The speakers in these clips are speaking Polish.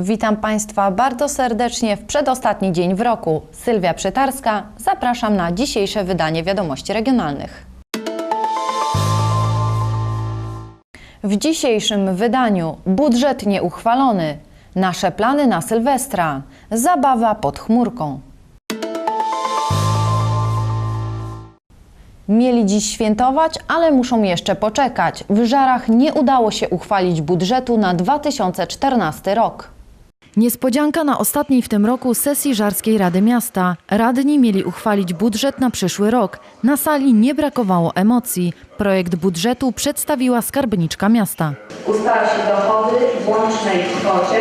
Witam Państwa bardzo serdecznie w przedostatni dzień w roku. Sylwia Przytarska, zapraszam na dzisiejsze wydanie Wiadomości Regionalnych. W dzisiejszym wydaniu budżet nieuchwalony, nasze plany na Sylwestra, zabawa pod chmurką. Mieli dziś świętować, ale muszą jeszcze poczekać. W Żarach nie udało się uchwalić budżetu na 2014 rok. Niespodzianka na ostatniej w tym roku sesji Żarskiej Rady Miasta. Radni mieli uchwalić budżet na przyszły rok. Na sali nie brakowało emocji. Projekt budżetu przedstawiła skarbniczka miasta. ustala się dochody w łącznej kwocie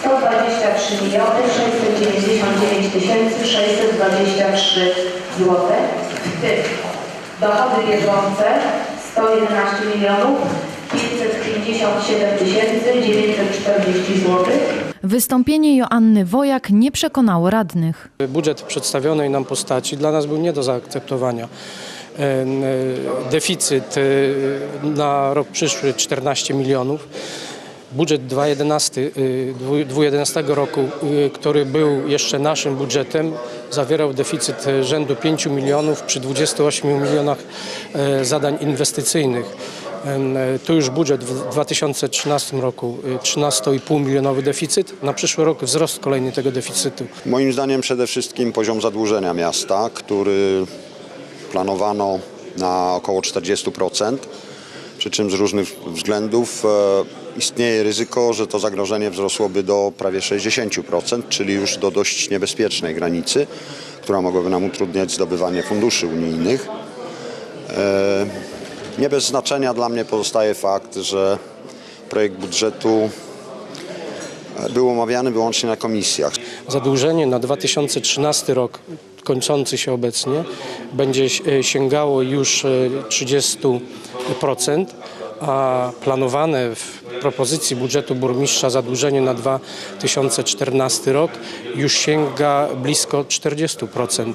123 miliony 699 tysięcy 623 zł, w tym dochody bieżące 111 milionów 557 tysięcy 940 zł. Wystąpienie Joanny Wojak nie przekonało radnych. Budżet przedstawionej nam postaci dla nas był nie do zaakceptowania. E, Deficyt e, na rok przyszły 14 milionów. Budżet 2011, e, 2011 roku, e, który był jeszcze naszym budżetem, zawierał deficyt rzędu 5 milionów przy 28 milionach zadań inwestycyjnych. E, Tu już budżet w 2013 roku e, 13,5 milionowy deficyt, na przyszły rok wzrost kolejny tego deficytu. Moim zdaniem przede wszystkim poziom zadłużenia miasta, który planowano na około 40%, przy czym z różnych względów e, istnieje ryzyko, że to zagrożenie wzrosłoby do prawie 60%, czyli już do dość niebezpiecznej granicy, która mogłaby nam utrudniać zdobywanie funduszy unijnych. E, Nie bez znaczenia dla mnie pozostaje fakt, że projekt budżetu e, był omawiany wyłącznie na komisjach. Zadłużenie na 2013 rok, kończący się obecnie, będzie e, sięgało już e, 30%, a planowane w propozycji budżetu burmistrza zadłużenie na 2014 rok już sięga blisko 40%.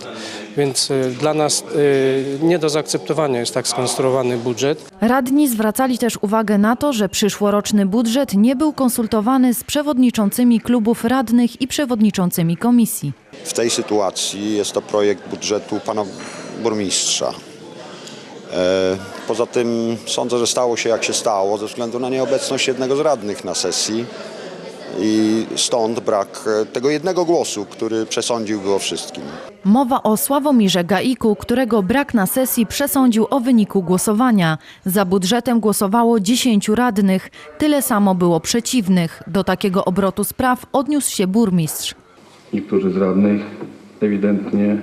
Więc e, dla nas e, nie do zaakceptowania jest tak skonstruowany budżet. Radni zwracali też uwagę na to, że przyszłoroczny budżet nie był konsultowany z przewodniczącymi klubów radnych i przewodniczącymi komisji. W tej sytuacji jest to projekt budżetu pana burmistrza. E, Poza tym sądzę, że stało się jak się stało ze względu na nieobecność jednego z radnych na sesji i stąd brak e, tego jednego głosu, który przesądziłby o wszystkim. Mowa o Sławomirze Gaiku, którego brak na sesji przesądził o wyniku głosowania. Za budżetem głosowało 10 radnych, tyle samo było przeciwnych. Do takiego obrotu spraw odniósł się burmistrz. Niektórzy z radnych ewidentnie,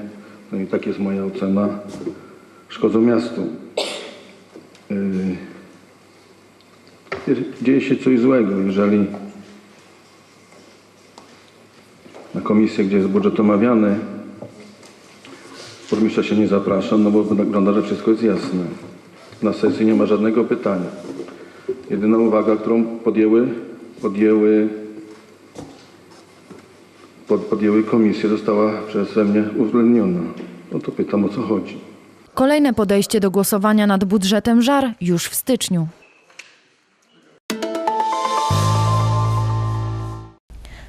no i tak jest moja ocena, szkodzą miastu. Yy, Dzieje się coś złego, jeżeli na komisję, gdzie jest budżet omawiany, burmistrza się nie zaprasza, no bo wygląda, że wszystko jest jasne. Na sesji nie ma żadnego pytania. Jedyna uwaga, którą podjęły, podjęły pod, podjęły komisje, została przeze mnie uwzględniona. No to pytam o co chodzi. Kolejne podejście do głosowania nad budżetem żar już w styczniu.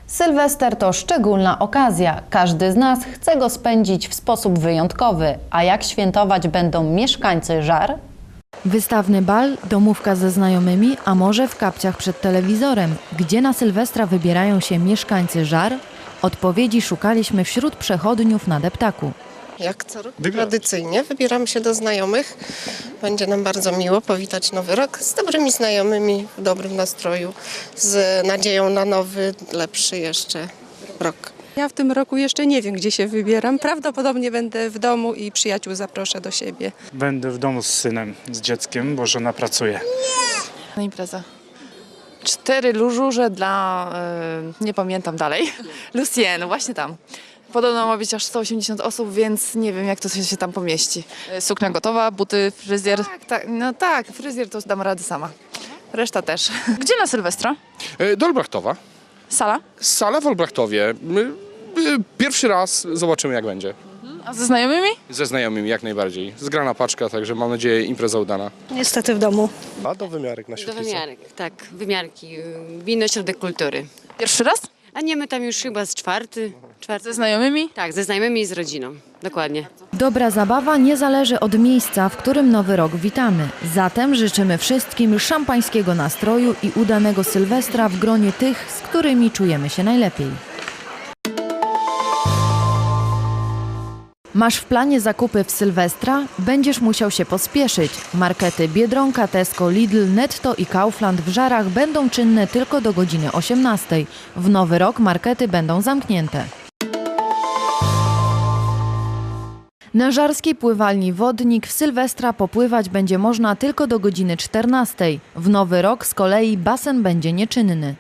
Sylwester to szczególna okazja. Każdy z nas chce go spędzić w sposób wyjątkowy. A jak świętować będą mieszkańcy żar? Wystawny bal, domówka ze znajomymi, a może w kapciach przed telewizorem. Gdzie na Sylwestra wybierają się mieszkańcy żar? Odpowiedzi szukaliśmy wśród przechodniów na deptaku. Jak co roku tradycyjnie wybieramy się do znajomych. Będzie nam bardzo miło powitać nowy rok z dobrymi znajomymi, w dobrym nastroju, z nadzieją na nowy, lepszy jeszcze rok. Ja w tym roku jeszcze nie wiem, gdzie się wybieram. Prawdopodobnie będę w domu i przyjaciół zaproszę do siebie. Będę w domu z synem, z dzieckiem, bo żona pracuje. na imprezę. Cztery lużurze dla, e, nie pamiętam dalej, Lucien, właśnie tam. Podobno ma być aż 180 osób, więc nie wiem jak to się tam pomieści. E, Suknia gotowa, buty, fryzjer. Tak, tak, no tak, fryzjer to dam radę sama. Reszta też. Gdzie na Sylwestra? E, Do Olbrachtowa. Sala? Sala w Olbrachtowie. Y, Pierwszy raz zobaczymy jak będzie. A ze znajomymi? Ze znajomymi jak najbardziej. Zgrana paczka, także mam nadzieję impreza udana. Niestety w domu. A do wymiarek na Do wymiarek, tak, wymiarki, gminny ośrodek kultury. Pierwszy raz? A nie, my tam już chyba z czwarty. Czwarty. Ze znajomymi? Tak, ze znajomymi i z rodziną. Dokładnie. Dobra zabawa nie zależy od miejsca, w którym nowy rok witamy. Zatem życzymy wszystkim szampańskiego nastroju i udanego Sylwestra w gronie tych, z którymi czujemy się najlepiej. Masz w planie zakupy w Sylwestra? Będziesz musiał się pospieszyć. Markety Biedronka, Tesco, Lidl, Netto i Kaufland w Żarach będą czynne tylko do godziny 18. W nowy rok markety będą zamknięte. Na żarskiej pływalni Wodnik w Sylwestra popływać będzie można tylko do godziny 14. W nowy rok z kolei basen będzie nieczynny.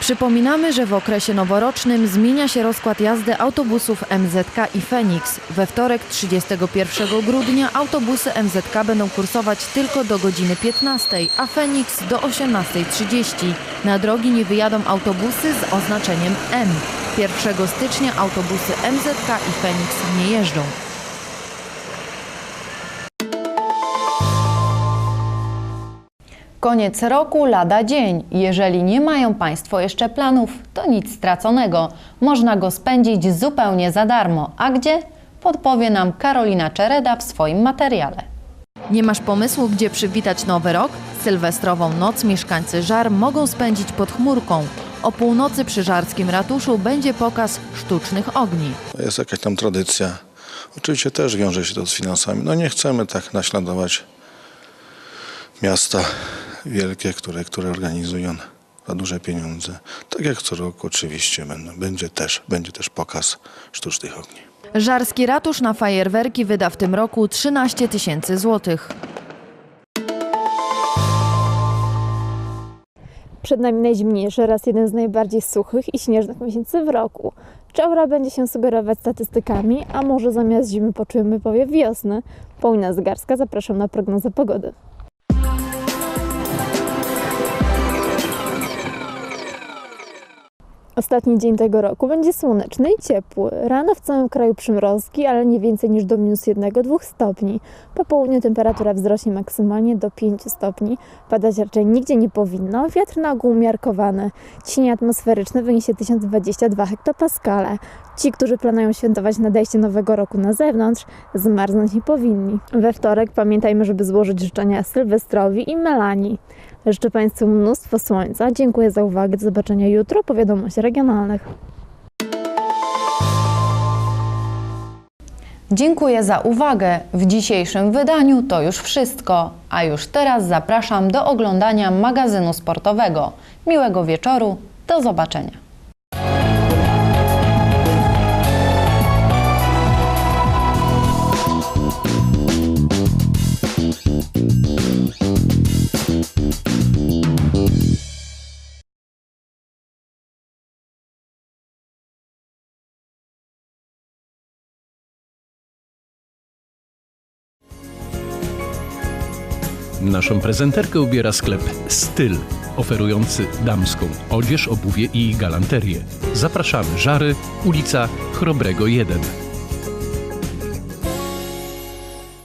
Przypominamy, że w okresie noworocznym zmienia się rozkład jazdy autobusów MZK i Fenix. We wtorek 31 grudnia autobusy MZK będą kursować tylko do godziny 15, a Fenix do 18.30. Na drogi nie wyjadą autobusy z oznaczeniem M. 1 stycznia autobusy MZK i Fenix nie jeżdżą. Koniec roku lada dzień. Jeżeli nie mają Państwo jeszcze planów, to nic straconego. Można go spędzić zupełnie za darmo. A gdzie? Podpowie nam Karolina Czereda w swoim materiale. Nie masz pomysłu, gdzie przywitać nowy rok? Sylwestrową noc mieszkańcy Żar mogą spędzić pod chmurką. O północy przy żarskim ratuszu będzie pokaz sztucznych ogni. Jest jakaś tam tradycja. Oczywiście też wiąże się to z finansami. No nie chcemy tak naśladować miasta wielkie, które, które organizują za duże pieniądze. Tak jak co roku oczywiście będą. Będzie też, będzie też pokaz sztucznych ogni. Żarski ratusz na fajerwerki wyda w tym roku 13 tysięcy złotych. Przed nami najzimniejszy oraz jeden z najbardziej suchych i śnieżnych miesięcy w roku. Czy aura będzie się sugerować statystykami, a może zamiast zimy poczujemy powiew wiosny? Paulina Zgarska, zapraszam na prognozę pogody. Ostatni dzień tego roku będzie słoneczny i ciepły. Rano w całym kraju przymrozki, ale nie więcej niż do minus 1-2 stopni. Po południu temperatura wzrośnie maksymalnie do 5 stopni. Padać raczej nigdzie nie powinno. Wiatr na ogół umiarkowany. Ciśnienie atmosferyczne wyniesie 1022 hektopaskale. Ci, którzy planują świętować nadejście nowego roku na zewnątrz, zmarznąć nie powinni. We wtorek pamiętajmy, żeby złożyć życzenia Sylwestrowi i Melanii. Życzę Państwu mnóstwo słońca. Dziękuję za uwagę. Do zobaczenia jutro po wiadomości regionalnych. Dziękuję za uwagę. W dzisiejszym wydaniu to już wszystko, a już teraz zapraszam do oglądania magazynu sportowego. Miłego wieczoru, do zobaczenia. Naszą prezenterkę ubiera sklep Styl, oferujący damską odzież, obuwie i galanterię. Zapraszamy Żary, ulica Chrobrego 1.